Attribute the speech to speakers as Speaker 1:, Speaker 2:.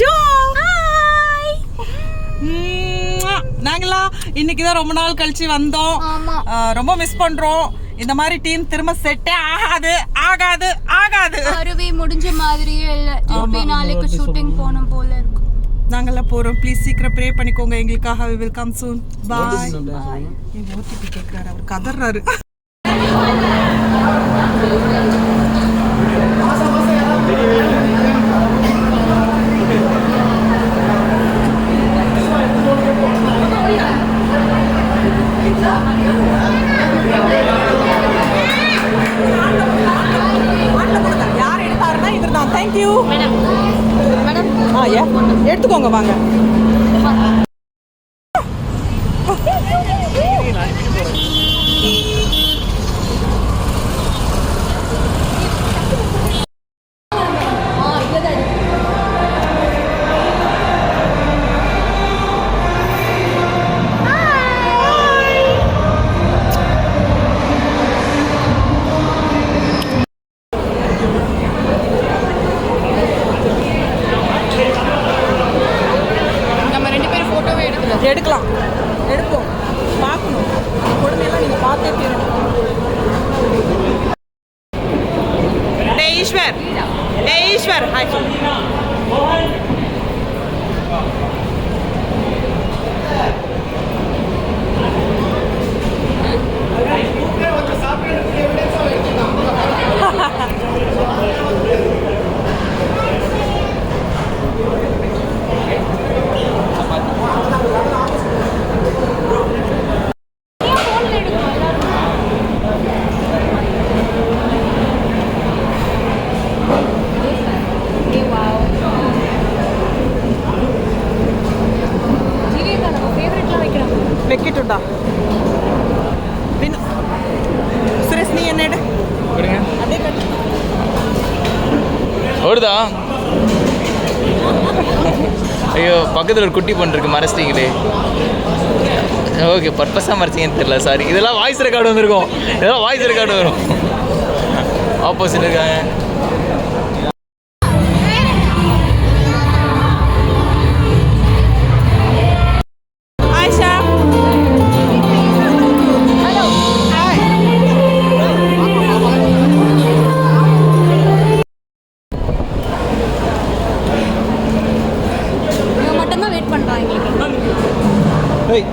Speaker 1: Joe. நாங்களா இன்னைக்கு தான் ரொம்ப நாள் கழிச்சு வந்தோம். ரொம்ப மிஸ் பண்றோம். இந்த மாதிரி டீம் திரும்ப செட்டே ஆகாது ஆகாது ஆகாது.
Speaker 2: அருவி முடிஞ்ச மாதிரியே இல்ல. திருப்பி நாளைக்கு ஷூட்டிங் போகணும் போல இருக்கு.
Speaker 1: நாங்கெல்லாம் போறோம். ப்ளீஸ் சீக்கிரம் ப்ரே பண்ணிக்கோங்க. எங்களுக்காக we will come soon bye OTP கேட்குறாரு அவர் கதறாரு தேங்க்யூ
Speaker 2: மேடம் மேடம்
Speaker 1: ஆ ஏ எடுத்துக்கோங்க வாங்க. எடுக்கலாம். எடுப்போம். பார்க்கணும். கொடுமையெல்லாம் நீங்கள் பார்த்தே தீரணும். டே ஈஸ்வர். டே ஈஸ்வர். ஹாய். വെക്കിട്ടുണ്ടോ പിന്നെ സുരേഷ് നീ എന്നെ ഇട്. അതേ കട്ട്.
Speaker 3: ஓடுதா ஐயோ பக்கத்தில் ஒரு குட்டி பொண்ணு இருக்கு மறைச்சிட்டீங்களே ஓகே பர்பஸாக மறைச்சிங்கன்னு தெரியல சாரி இதெல்லாம் வாய்ஸ் ரெக்கார்டு வந்திருக்கும் இதெல்லாம் வாய்ஸ் ரெக்கார்டு வரும் ஆப்போசிட் இருக்காங்க
Speaker 2: வெயிட் பண்ணுறாங்க எங்களுக்கு.
Speaker 3: ஏய்